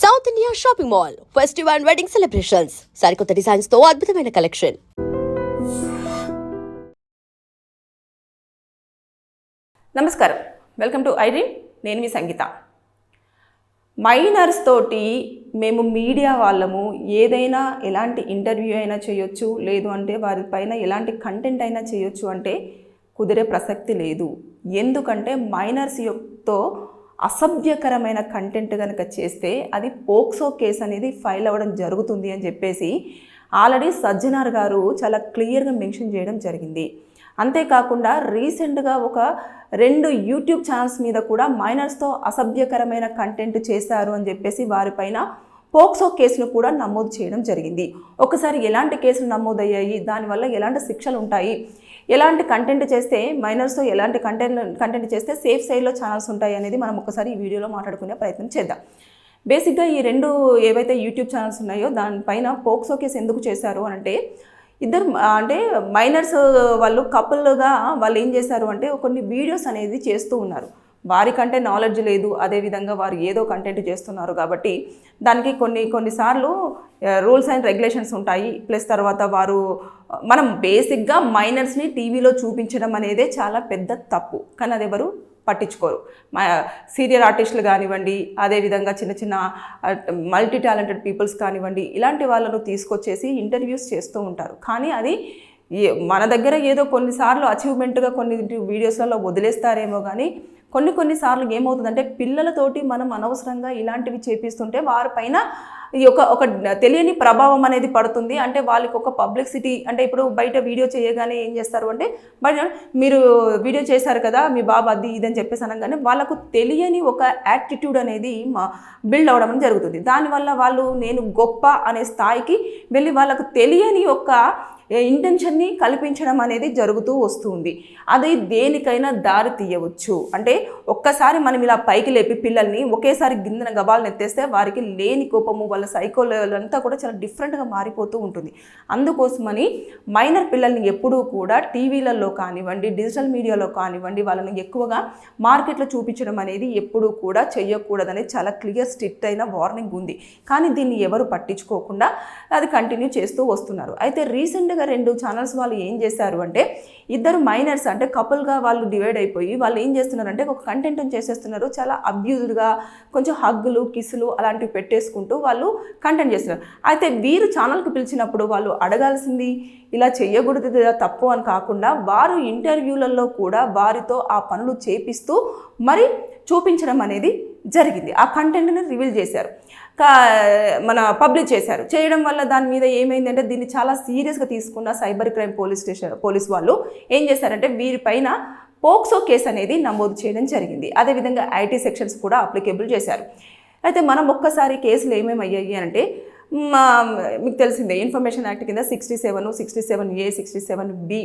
South India shopping mall festive and wedding celebrations సరికొత్త డిజైన్స్తో అద్భుతమైన కలెక్షన్ నమస్కారం. వెల్కమ్ టు ఐడ్రీమ్ నేను మీ సంగీత. మైనర్స్ తోటి మేము మీడియా వాళ్ళము ఏదైనా ఎలాంటి ఇంటర్వ్యూ అయినా చేయొచ్చు లేదు అంటే వారిపైన ఎలాంటి కంటెంట్ అయినా చేయొచ్చు అంటే కుదిరే ప్రసక్తి లేదు. ఎందుకంటే మైనర్స్ యొక్కతో అసభ్యకరమైన కంటెంట్ కనుక చేస్తే అది పోక్సో కేసు అనేది ఫైల్ అవ్వడం జరుగుతుంది అని చెప్పేసి ఆల్రెడీ సజ్జనార్ గారు చాలా క్లియర్గా మెన్షన్ చేయడం జరిగింది. అంతేకాకుండా రీసెంట్గా ఒక రెండు యూట్యూబ్ ఛానల్స్ మీద కూడా మైనర్స్తో అసభ్యకరమైన కంటెంట్ చేశారు అని చెప్పేసి వారిపైన పోక్సో కేసును కూడా నమోదు చేయడం జరిగింది. ఒకసారి ఎలాంటి కేసులు నమోదయ్యాయి? దానివల్ల ఎలాంటి శిక్షలు ఉంటాయి? ఎలాంటి కంటెంట్ చేస్తే మైనర్స్తో ఎలాంటి కంటెంట్ కంటెంట్ చేస్తే సేఫ్ సైడ్లో ఛానల్స్ ఉంటాయి అనేది మనం ఒకసారి ఈ వీడియోలో మాట్లాడుకునే ప్రయత్నం చేద్దాం. బేసిక్గా ఈ రెండు ఏవైతే యూట్యూబ్ ఛానల్స్ ఉన్నాయో దానిపైన పోక్సో కేసు ఎందుకు చేశారు అని అంటే ఇద్దరు అంటే మైనర్స్ వాళ్ళు కపుల్గా వాళ్ళు ఏం చేశారు అంటే కొన్ని వీడియోస్ అనేది చేస్తూ ఉన్నారు. వారికంటే నాలెడ్జ్ లేదు. అదేవిధంగా వారు ఏదో కంటెంట్ చేస్తున్నారు కాబట్టి దానికి కొన్ని కొన్నిసార్లు రూల్స్ అండ్ రెగ్యులేషన్స్ ఉంటాయి. ప్లస్ తర్వాత వారు మనం బేసిక్గా మైనర్స్ని టీవీలో చూపించడం అనేదే చాలా పెద్ద తప్పు. కానీ అది ఎవరు పట్టించుకోరు. మా సీరియల్ ఆర్టిస్టులు కానివ్వండి అదేవిధంగా చిన్న చిన్న మల్టీ టాలెంటెడ్ పీపుల్స్ కానివ్వండి ఇలాంటి వాళ్ళను తీసుకొచ్చేసి ఇంటర్వ్యూస్ చేస్తూ ఉంటారు. కానీ అది ఏ- మన దగ్గర ఏదో కొన్నిసార్లు అచీవ్మెంట్గా కొన్ని వీడియోస్లలో వదిలేస్తారేమో కానీ కొన్ని కొన్నిసార్లు ఏమవుతుందంటే పిల్లలతోటి మనం అనవసరంగా ఇలాంటివి చేపిస్తుంటే వారిపైన ఈ ఒక ఒక తెలియని ప్రభావం అనేది పడుతుంది. అంటే వాళ్ళకి ఒక పబ్లిసిటీ అంటే ఇప్పుడు బయట వీడియో చేయగానే ఏం చేస్తారు అంటే బయట మీరు వీడియో చేశారు కదా మీ బాబు అది ఇది అని చెప్పేసి అనగానే వాళ్ళకు తెలియని ఒక యాటిట్యూడ్ అనేది మా బిల్డ్ అవడం జరుగుతుంది. దానివల్ల వాళ్ళు నేను గొప్ప అనే స్థాయికి వెళ్ళి వాళ్ళకు తెలియని ఒక ఇంటెన్షన్ని కల్పించడం అనేది జరుగుతూ వస్తుంది. అది దేనికైనా దారి తీయవచ్చు. అంటే ఒక్కసారి మనం ఇలా పైకి లేపి పిల్లల్ని ఒకేసారి గిందన గబాలను ఎత్తేస్తే వారికి లేని కోపము వాళ్ళ సైకో అంతా కూడా చాలా డిఫరెంట్గా మారిపోతూ ఉంటుంది. అందుకోసమని మైనర్ పిల్లల్ని ఎప్పుడూ కూడా టీవీలలో కానివ్వండి డిజిటల్ మీడియాలో కానివ్వండి వాళ్ళని ఎక్కువగా మార్కెట్లో చూపించడం అనేది ఎప్పుడూ కూడా చేయకూడదని చాలా క్లియర్ స్ట్రిక్ట్ అయిన వార్నింగ్ ఉంది. కానీ దీన్ని ఎవరు పట్టించుకోకుండా అది కంటిన్యూ చేస్తూ వస్తున్నారు. అయితే రీసెంట్గా రెండు ఛానల్స్ వాళ్ళు ఏం చేశారు అంటే ఇద్దరు మైనర్స్ అంటే కపుల్గా వాళ్ళు డివైడ్ అయిపోయి వాళ్ళు ఏం చేస్తున్నారంటే ఒక కంటెంట్ చేసేస్తున్నారు. చాలా అబ్యూజ్డ్గా కొంచెం హగ్గులు కిసులు అలాంటివి పెట్టేసుకుంటూ వాళ్ళు కంటెంట్ చేస్తున్నారు. అయితే వీరు ఛానల్కి పిలిచినప్పుడు వాళ్ళు అడగాల్సింది ఇలా చేయకూడదు తప్పు అని కాకుండా వారు ఇంటర్వ్యూలలో కూడా వారితో ఆ పనులు చేపిస్తూ మరి చూపించడం అనేది జరిగింది. ఆ కంటెంట్ని రివీల్ చేశారు. మన పబ్లిష్ చేశారు. చేయడం వల్ల దాని మీద ఏమైందంటే దీన్ని చాలా సీరియస్గా తీసుకున్న cyber crime police station police వాళ్ళు ఏం చేశారంటే వీరిపైన పోక్సో కేసు అనేది నమోదు చేయడం జరిగింది. అదేవిధంగా ఐటీ సెక్షన్స్ కూడా అప్లికేబుల్ చేశారు. అయితే మనం ఒక్కసారి కేసులు ఏమేమి అయ్యాయి అంటే మా మీకు తెలిసిందే ఇన్ఫర్మేషన్ యాక్ట్ కింద sixty seven sixty seven A sixty seven B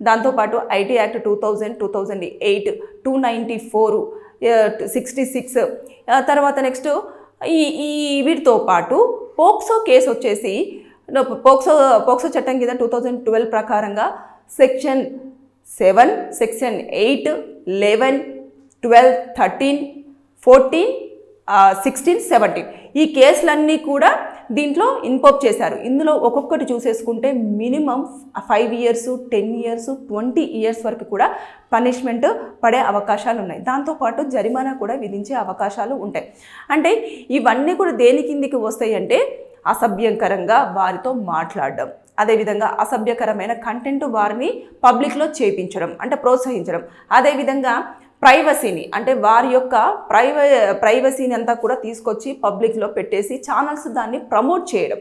దాంతోపాటు IT act two thousand two thousand eight two ninety four sixty six తర్వాత నెక్స్ట్ ఈ ఈ వీటితో పాటు పోక్సో కేసు వచ్చేసి పోక్సో పోక్సో చట్టం కింద టూ థౌజండ్ ట్వెల్వ్ ప్రకారంగా section seven section eight eleven twelve thirteen fourteen sixteen seventeen ఈ కేసులన్నీ కూడా దీంట్లో ఇన్పోప్ చేశారు. ఇందులో ఒక్కొక్కటి చూసేసుకుంటే minimum five years ten years twenty years వరకు కూడా పనిష్మెంట్ పడే అవకాశాలు ఉన్నాయి. దాంతోపాటు జరిమానా కూడా విధించే అవకాశాలు ఉంటాయి. అంటే ఇవన్నీ కూడా దేని కిందికి వస్తాయి అంటే అసభ్యకరంగా వారితో మాట్లాడడం. అదేవిధంగా అసభ్యకరమైన కంటెంట్ వారిని పబ్లిక్లో చేపించడం అంటే ప్రోత్సహించడం. అదేవిధంగా ప్రైవసీని అంటే వారి యొక్క ప్రైవ ప్రైవసీని అంతా కూడా తీసుకొచ్చి పబ్లిక్లో పెట్టేసి ఛానల్స్ దాన్ని ప్రమోట్ చేయడం.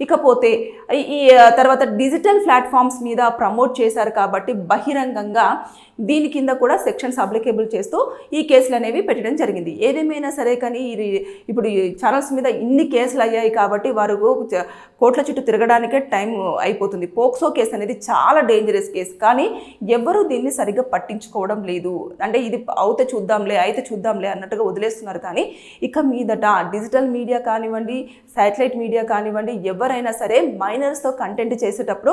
ఇకపోతే ఈ- ఈ తర్వాత డిజిటల్ ప్లాట్ఫామ్స్ మీద ప్రమోట్ చేశారు కాబట్టి బహిరంగంగా దీని కింద కూడా సెక్షన్స్ అప్లికేబుల్ చేస్తూ ఈ కేసులు అనేవి పెట్టడం జరిగింది. ఏదేమైనా సరే కానీ ఇది ఇప్పుడు ఈ ఛానల్స్ మీద ఇన్ని కేసులు అయ్యాయి కాబట్టి వారు చ- కోట్ల చుట్టూ తిరగడానికే టైం అయిపోతుంది. పోక్సో కేసు అనేది చాలా డేంజరస్ కేసు. కానీ ఎవరు దీన్ని సరిగ్గా పట్టించుకోవడం లేదు. అంటే ఇది అవుతే చూద్దాంలే అయితే చూద్దాంలే అన్నట్టుగా వదిలేస్తున్నారు. కానీ ఇక మీదట డిజిటల్ మీడియా కానివ్వండి శాటిలైట్ మీడియా కానివ్వండి ఎవరు ఎవరైనా సరే మైనర్స్తో కంటెంట్ చేసేటప్పుడు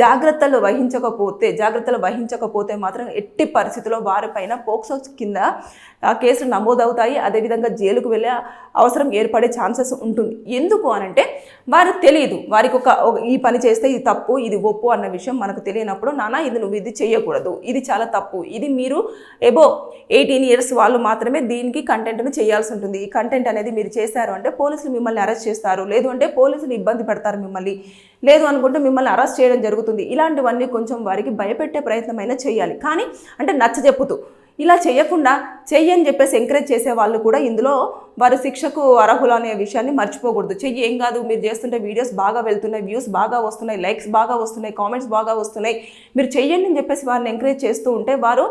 జాగ్రత్తలు వహించకపోతే జాగ్రత్తలు వహించకపోతే మాత్రం ఎట్టి పరిస్థితుల్లో వారిపైన పోక్సో కింద ఆ, కేసులు నమోదవుతాయి. అదేవిధంగా జైలుకు వెళ్ళే అవసరం ఏర్పడే ఛాన్సెస్ ఉంటుంది. ఎందుకు అనంటే వారు తెలియదు వారికి ఒక ఈ పని చేస్తే ఇది తప్పు ఇది ఒప్పు అన్న విషయం మనకు తెలియనప్పుడు నానా ఇది నువ్వు ఇది చేయకూడదు. ఇది చాలా తప్పు. ఇది మీరు ఎబో ఎయిటీన్ ఇయర్స్ వాళ్ళు మాత్రమే దీనికి కంటెంట్ను చేయాల్సి ఉంటుంది. ఈ కంటెంట్ అనేది మీరు చేశారు అంటే పోలీసులు మిమ్మల్ని అరెస్ట్ చేస్తారు. లేదు అంటే పోలీసులు ఇబ్బంది పెడతారు మిమ్మల్ని. లేదు అనుకుంటే మిమ్మల్ని అరెస్ట్ చేయడం జరుగుతుంది. ఇలాంటివన్నీ కొంచెం వారికి భయపెట్టే ప్రయత్నం అయినా చేయాలి. కానీ అంటే నచ్చ చెప్పుతూ ఇలా చేయకుండా చెయ్యి అని చెప్పేసి ఎంకరేజ్ చేసే వాళ్ళు కూడా ఇందులో వారు శిక్షకు అర్హులు అనే విషయాన్ని మర్చిపోకూడదు. చెయ్యి ఏం కాదు మీరు చేస్తుంటే వీడియోస్ బాగా వెళ్తున్నాయి వ్యూస్ బాగా వస్తున్నాయి లైక్స్ బాగా వస్తున్నాయి కామెంట్స్ బాగా వస్తున్నాయి. మీరు చెయ్యండి అని చెప్పేసి వారిని ఎంకరేజ్ చేస్తూ ఉంటే వారు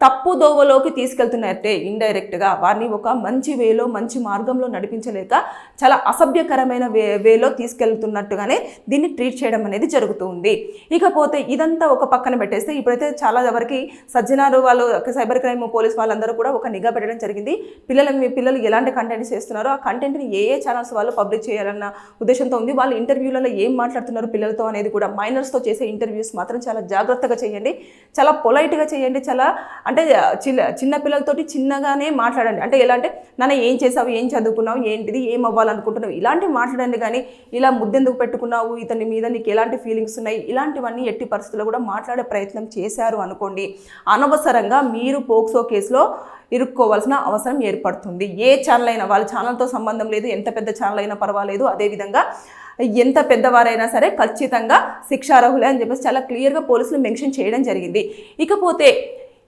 తప్పు దోవలోకి తీసుకెళ్తున్నట్టే ఇండైరెక్ట్గా. వారిని ఒక మంచి వేలో మంచి మార్గంలో నడిపించలేక చాలా అసభ్యకరమైన వే వేలో తీసుకెళ్తున్నట్టుగానే దీన్ని ట్రీట్ చేయడం అనేది జరుగుతుంది. ఇకపోతే ఇదంతా ఒక పక్కన పెట్టేస్తే ఇప్పుడైతే చాలా వరకు సజ్జనారు వాళ్ళు సైబర్ క్రైమ్ పోలీస్ వాళ్ళందరూ కూడా ఒక నిఘా పెట్టడం జరిగింది. పిల్లల మీ పిల్లలు ఎలాంటి కంటెంట్ చేస్తున్నారో ఆ కంటెంట్ని ఏ ఏ ఛానల్స్ వాళ్ళు పబ్లిష్ చేయాలన్న ఉద్దేశంతో ఉంది. వాళ్ళు ఇంటర్వ్యూలలో ఏం మాట్లాడుతున్నారు పిల్లలతో అనేది కూడా మైనర్స్తో చేసే ఇంటర్వ్యూస్ మాత్రం చాలా జాగ్రత్తగా చేయండి. చాలా పొలైట్గా చేయండి. చాలా అంటే చిన్న చిన్న పిల్లలతోటి చిన్నగానే మాట్లాడండి. అంటే ఎలా అంటే నాన్న ఏం చేసావు? ఏం చదువుకున్నావు? ఏంటిది? ఏం అవ్వాలనుకుంటున్నావు? ఇలాంటివి మాట్లాడండి కానీ ఇలా ముద్దెందుకు పెట్టుకున్నావు? ఇతని మీద నీకు ఎలాంటి ఫీలింగ్స్ ఉన్నాయి? ఇలాంటివన్నీ ఎట్టి పరిస్థితుల్లో కూడా మాట్లాడే ప్రయత్నం చేశారు అనుకోండి అనవసరంగా మీరు పోక్సో కేసులో ఇరుక్కోవాల్సిన అవసరం ఏర్పడుతుంది. ఏ ఛానల్ అయినా వాళ్ళ ఛానల్తో సంబంధం లేదు ఎంత పెద్ద ఛానల్ అయినా పర్వాలేదు. అదేవిధంగా ఎంత పెద్దవారైనా సరే ఖచ్చితంగా శిక్షార్హులే అని చెప్పేసి చాలా క్లియర్గా పోలీసులు మెన్షన్ చేయడం జరిగింది. ఇకపోతే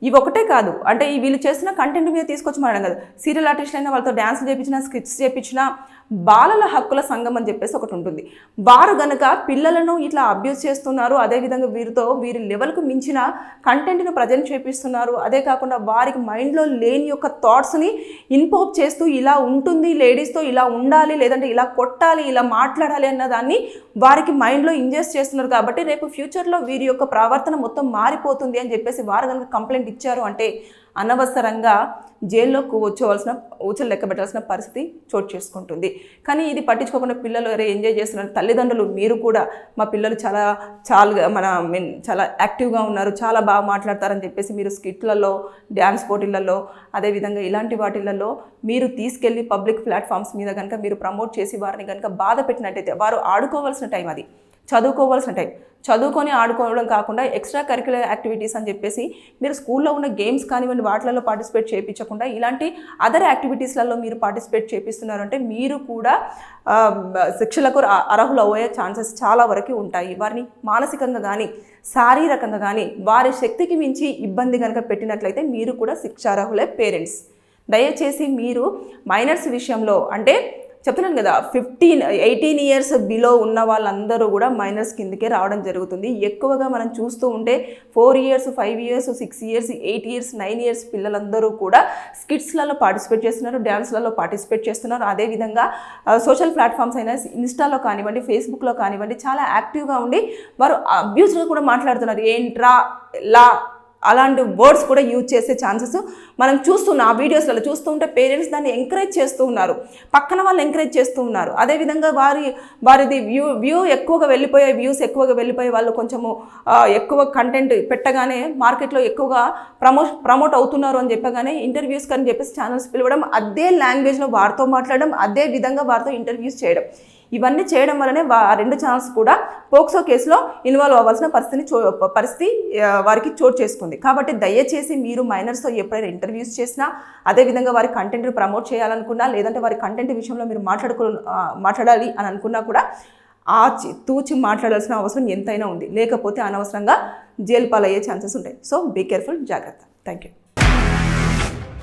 ఇవి ఒకటే కాదు. అంటే ఈ వీళ్ళు చేస్తున్న కంటెంట్ మీద తీసుకొచ్చి మాట్లాడడం కాదు. సీరియల్ ఆర్టిస్టులు వాళ్ళతో డ్యాన్స్ చేయించినా స్క్రిప్ట్స్ చేయించినా బాలల హక్కుల సంఘం అని చెప్పేసి ఒకటి ఉంటుంది. వారు గనక పిల్లలను ఇట్లా అబ్యూస్ చేస్తున్నారు అదేవిధంగా వీరితో వీరి లెవెల్కు మించిన కంటెంట్ను ప్రజెంట్ చేపిస్తున్నారు అదే కాకుండా వారికి మైండ్లో లేని యొక్క థాట్స్ని ఇన్పోప్ చేస్తూ ఇలా ఉంటుంది లేడీస్తో ఇలా ఉండాలి లేదంటే ఇలా కొట్టాలి ఇలా మాట్లాడాలి అన్న దాన్ని వారికి మైండ్లో ఇంజెస్ట్ చేస్తున్నారు కాబట్టి రేపు ఫ్యూచర్లో వీరి యొక్క ప్రవర్తన మొత్తం మారిపోతుంది అని చెప్పేసి వారు కనుక కంప్లైంట్ ఇచ్చారు అంటే అనవసరంగా జైల్లో కూర్చోవలసిన ఊచలు లెక్క పెట్టాల్సిన పరిస్థితి చోటు చేసుకుంటుంది. కానీ ఇది పట్టించుకోకుండా పిల్లలు అరే ఎంజాయ్ చేస్తున్నారు. తల్లిదండ్రులు మీరు కూడా మా పిల్లలు చాలా చాలా మన మీన్ చాలా యాక్టివ్గా ఉన్నారు. చాలా బాగా మాట్లాడతారని చెప్పేసి మీరు స్కిట్లలో డ్యాన్స్ పోటీలలో అదేవిధంగా ఇలాంటి వాటిలలో మీరు తీసుకెళ్ళి పబ్లిక్ ప్లాట్ఫామ్స్ మీద కనుక మీరు ప్రమోట్ చేసి వారిని కనుక బాధ పెట్టినట్టయితే వారు ఆడుకోవాల్సిన టైం అది. చదువుకోవాల్సిన టైం చదువుకొని ఆడుకోవడం కాకుండా ఎక్స్ట్రా కరిక్యులర్ యాక్టివిటీస్ అని చెప్పేసి మీరు స్కూల్లో ఉన్న గేమ్స్ కానివ్వండి వాటిలలో పార్టిసిపేట్ చేయించకుండా ఇలాంటి అదర్ యాక్టివిటీస్లలో మీరు పార్టిసిపేట్ చేపిస్తున్నారంటే మీరు కూడా శిక్షలకు అర్హులు అయ్యే ఛాన్సెస్ చాలా వరకు ఉంటాయి. వారిని మానసికంగా కానీ శారీరకంగా కానీ వారి శక్తికి మించి ఇబ్బంది కనుక పెట్టినట్లయితే మీరు కూడా శిక్షార్హులే పేరెంట్స్ దయచేసి మీరు మైనర్స్ విషయంలో అంటే చెప్తున్నాను కదా ఫిఫ్టీన్ ఎయిటీన్ ఇయర్స్ బిలో ఉన్న వాళ్ళందరూ కూడా మైనర్స్ కిందకే రావడం జరుగుతుంది. ఎక్కువగా మనం చూస్తూ ఉంటే four years five years six years eight years nine years పిల్లలందరూ కూడా స్కిట్స్లలో పార్టిసిపేట్ చేస్తున్నారు డ్యాన్స్లలో పార్టిసిపేట్ చేస్తున్నారు. అదేవిధంగా సోషల్ ప్లాట్ఫామ్స్ అయినా ఇన్స్టాలో కానివ్వండి ఫేస్బుక్లో కానివ్వండి చాలా యాక్టివ్గా ఉండి వారు అబ్యూస్గా కూడా మాట్లాడుతున్నారు. ఏంట్రా లా అలాంటి వర్డ్స్ కూడా యూజ్ చేసే ఛాన్సెస్ మనం చూస్తున్నాం ఆ వీడియోస్లలో చూస్తూ ఉంటే పేరెంట్స్ దాన్ని ఎంకరేజ్ చేస్తూ ఉన్నారు. పక్కన వాళ్ళు ఎంకరేజ్ చేస్తూ ఉన్నారు. అదేవిధంగా వారి వారిది వ్యూ వ్యూ ఎక్కువగా వెళ్ళిపోయే వ్యూస్ ఎక్కువగా వెళ్ళిపోయే వాళ్ళు కొంచెము ఎక్కువ కంటెంట్ పెట్టగానే మార్కెట్లో ఎక్కువగా ప్రమో ప్రమోట్ అవుతున్నారు అని చెప్పగానే ఇంటర్వ్యూస్ అని చెప్పేసి ఛానల్స్ పిలవడం అదే లాంగ్వేజ్లో వారితో మాట్లాడడం అదే విధంగా వారితో ఇంటర్వ్యూస్ చేయడం. ఇవన్నీ చేయడం వల్లనే వా ఆ రెండు ఛానల్స్ కూడా పోక్సో కేసులో ఇన్వాల్వ్ అవ్వాల్సిన పరిస్థితిని చో పరిస్థితి వారికి చోటు చేసుకుంది. కాబట్టి దయచేసి మీరు మైనర్స్తో ఎప్పుడైనా ఇంటర్వ్యూస్ చేసినా అదేవిధంగా వారి కంటెంట్ ప్రమోట్ చేయాలనుకున్నా లేదంటే వారి కంటెంట్ విషయంలో మీరు మాట్లాడుకో మాట్లాడాలి అని అనుకున్నా కూడా ఆచి తూచి మాట్లాడాల్సిన అవసరం ఎంతైనా ఉంది. లేకపోతే అనవసరంగా జైలు పాలయ్యే ఛాన్సెస్ ఉంటాయి. సో బీ కేర్ఫుల్ జాగ్రత్త. Thank you